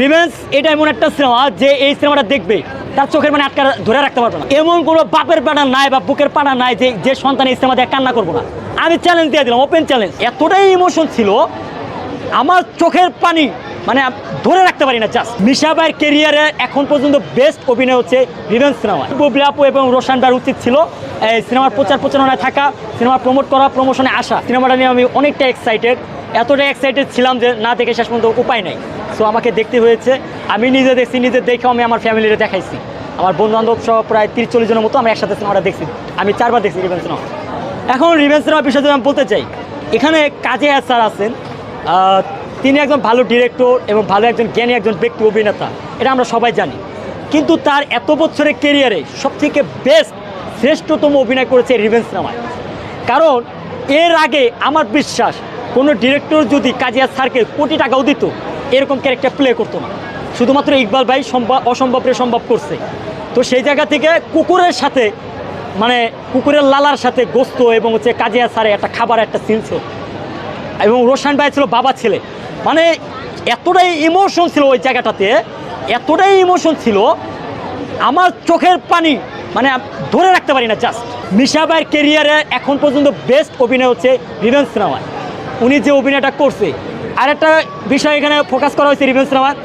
Revenge এটা এমন একটা সিনেমা যে এই সিনেমাটা দেখবে, তার চোখের মানে আটকা ধরে রাখতে পারবে না। এমন কোনো বাপের পাড়া নাই বা বুকের পাড়া নাই যে যে সন্তান এই সিনেমা কান্না করব না। আমি চ্যালেঞ্জ দিয়ে দিলাম ওপেন চ্যালেঞ্জ এতটাই ইমোশন ছিল, আমার চোখের পানি মানে ধরে রাখতে পারি না জাস্ট মিশা ভাইয়ের কেরিয়ারে এখন পর্যন্ত বেস্ট অভিনয় হচ্ছে রিভেন্স সিনেমা বুবলি আপু এবং রোশান ভাইয়ের উচিত ছিল, এই সিনেমার প্রচার প্রচারণায় থাকা সিনেমা প্রমোট করা প্রমোশনে আসা। সিনেমাটা নিয়ে আমি অনেকটা এক্সাইটেড এতটা এক্সাইটেড ছিলাম যে না দেখে শেষ পর্যন্ত উপায় নাই। সো আমাকে দেখতে হয়েছে। আমি নিজে দেখছি, নিজে দেখেও আমি আমার ফ্যামিলিরে দেখাইছি। আমার বন্ধু বান্ধব সহ প্রায় তিরিশ চল্লিশ জনের মতো আমি একসাথে সিনেমাটা দেখছি। আমি চারবার দেখছি রিভেন্স সিনেমা এখন রিভেন্স সিনেমার বিষয়ে আমি বলতে চাই, এখানে কাজে স্যার আছেন। তিনি একজন ভালো ডিরেক্টর এবং ভালো একজন জ্ঞানী একজন ব্যক্তি, অভিনেতা। এটা আমরা সবাই জানি। কিন্তু তার এত বছরের কেরিয়ারে সবথেকে বেস্ট শ্রেষ্ঠতম অভিনয় করেছে রিভেন্স সিনেমায় কারণ এর আগে আমার বিশ্বাস, কোনো ডিরেক্টর যদি কাজিয়া স্যারকে কোটি টাকাও দিত এরকম ক্যারেক্টার প্লে করতো না। শুধুমাত্র ইকবাল ভাই সম্ভব অসম্ভবরে সম্ভব করছে। তো সেই জায়গা থেকে কুকুরের সাথে মানে কুকুরের লালার সাথে গোস্ত এবং হচ্ছে কাজিয়া সারে একটা খাবার, একটা সিন ছিল। এবং রোশান ভাই ছিল বাবা ছেলে। মানে এতটাই ইমোশন ছিল ওই জায়গাটাতে, এতটাই ইমোশন ছিল, আমার চোখের পানি মানে ধরে রাখতে পারি না জাস্ট মিশা ভাইয়ের কেরিয়ারে এখন পর্যন্ত বেস্ট অভিনয় হচ্ছে রিভেন্স সিনেমায় উনি যে অভিনয়টা করছে আর একটা বিষয় এখানে ফোকাস করা হয়েছে রিভেন্স সিনেমার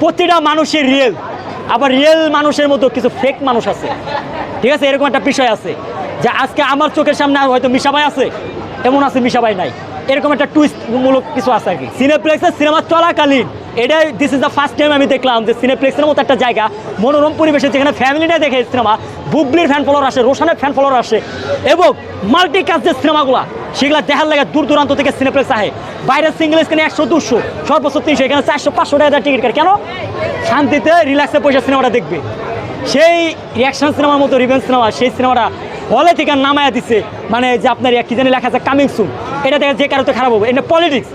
প্রতিটা মানুষের রিয়েল আবার রিয়েল মানুষের মতো কিছু ফেক মানুষ আছে। ঠিক আছে? এরকম একটা বিষয় আছে। যে আজকে আমার চোখের সামনে হয়তো মিশাবাই আছে। এমন আছে মিশাবাই নাই। এরকম একটা টুইস্ট মূলক কিছু আছে আর কি। সিনেপ্লেক্সের সিনেমা চলাকালীন। এটাই this is the first time আমি দেখলাম যে সিনেপ্লেক্সের মতো একটা জায়গা, মনোরম পরিবেশে যেখানে ফ্যামিলিটা দেখে সিনেমা বুবলির ফ্যান ফলোয়ার আসে, রোশানের ফ্যান ফলোয়ার আসে, এবং মাল্টি কাস্ট যে সিনেমাগুলো সেগুলো দেখার লাগে দূর দূরান্ত থেকে সিনেপ্লেক্স আহে। বাইরের সিঙ্গেল স্ক্রিনে একশো দুশো সর্বোচ্চ তিনশো এখানে চারশো পাঁচশো টাকা টিকিট কাটে কেন? শান্তিতে রিল্যাক্সে পয়সা সিনেমাটা দেখবে। সেই রিয়াকশন সিনেমার মতো রিভেন্স সিনেমা সেই সিনেমাটা হলে থেকে নামায়া দিছে। মানে যে আপনার কি জানি লেখা আছে কামিং সুন এটা দেখে যে কারোতে খারাপ হবে। এটা পলিটিক্স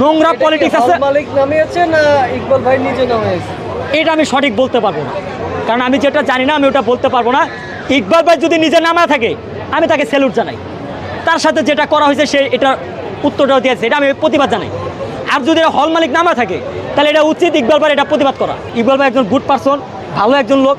নোংরা পলিটিক্স আছে? মালিক নামিয়েছে না ইকবাল ভাই নিজে নামিয়েছে? এটা আমি সঠিক বলতে পারব না। কারণ আমি যেটা জানি না আমি ওটা বলতে পারব না। ইকবাল ভাই যদি নিজে নামা থাকে আমি তাকে স্যালুট জানাই। তার সাথে যেটা করা হয়েছে সে এটা উত্তরটাও দিয়েছে, এটা আমি প্রতিবাদ জানাই। আর যদি এটা হল মালিক নামা থাকে, তাহলে এটা উচিত ইকবাল ভাই এটা প্রতিবাদ করা। ইকবাল ভাই একজন গুড পারসন ভালো একজন লোক,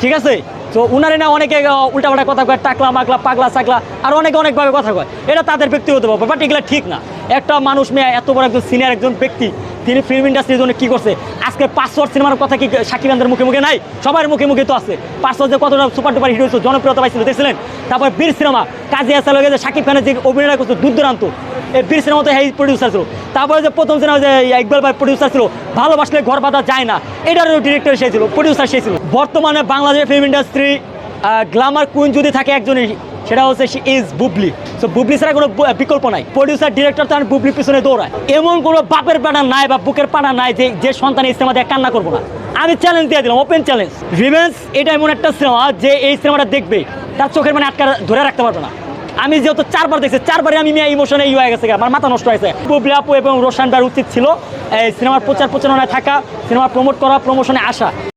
ঠিক আছে? তো উনারে না অনেকে উল্টাপাল্টা কথা কয়, টাকলা, মাকলা, পাগলা চাকলা আর অনেকে অনেকভাবে কথা কয়। এটা তাদের ব্যক্তিগত ব্যাপার বাট এগুলো ঠিক না। একটা মানুষ মেয়ে, এত বড় একজন সিনিয়র একজন ব্যক্তি তিনি ফিল্ম ইন্ডাস্ট্রির জন্য কী করছে? আজকে পাসওয়ার্ড সিনেমার কথা কি সাকিব খানদের মুখে মুখে নাই? সবার মুখে মুখে তো আছে। পাসওয়ার্ড যে কতটা সুপার টুপার হিট হয়েছে, জনপ্রিয়তা পাইছিল, দেখছিলেন? তারপর বীর সিনেমা, কাজী আসা যে সাকিব খানের যে অভিনয় করছে, দূর এই বীর সিনেমা তো এই প্রডিউসার ছিল। তারপরে যে প্রথম সিনেমা যে ইকবাল ভাই প্রডিউসার ছিল, ভালোবাসলে ঘর বাঁধা যায় না, এটারও ডিরেক্টর সে ছিল প্রডিউসার সে ছিল। বর্তমানে বাংলাদেশের ফিল্ম ইন্ডাস্ট্রি গ্লামার কুইন যদি থাকে একজনই সেটা হচ্ছে সে ইজ বুবলি। সো বুবলি ছাড়া কোনো বিকল্প নাই। প্রডিউসার ডিরেক্টর তো বুবলির পিছনে দৌড়ায়। এমন কোনো বাপের পাড়া নাই বা বুকের পাড়া নাই যে যে সন্তান এই সিনেমা দেখে কান্না করব না। আমি চ্যালেঞ্জ দিয়ে দিলাম ওপেন চ্যালেঞ্জ রিভেন্স এটা এমন একটা সিনেমা যে এই সিনেমাটা দেখবে, তার চোখের মানে আটকা ধরে রাখতে পারবে না। আমি যেহেতু চারবার দেখছি, চারবারে আমি মিয়া ইমোশনে ইয়ে হয়ে গেছে আমার মাথা নষ্ট হয়েছে। বুবলি আপু এবং রোশান উচিত ছিল, এই সিনেমার প্রচার প্রচারণায় থাকা, সিনেমা প্রমোট করা প্রমোশনে আসা।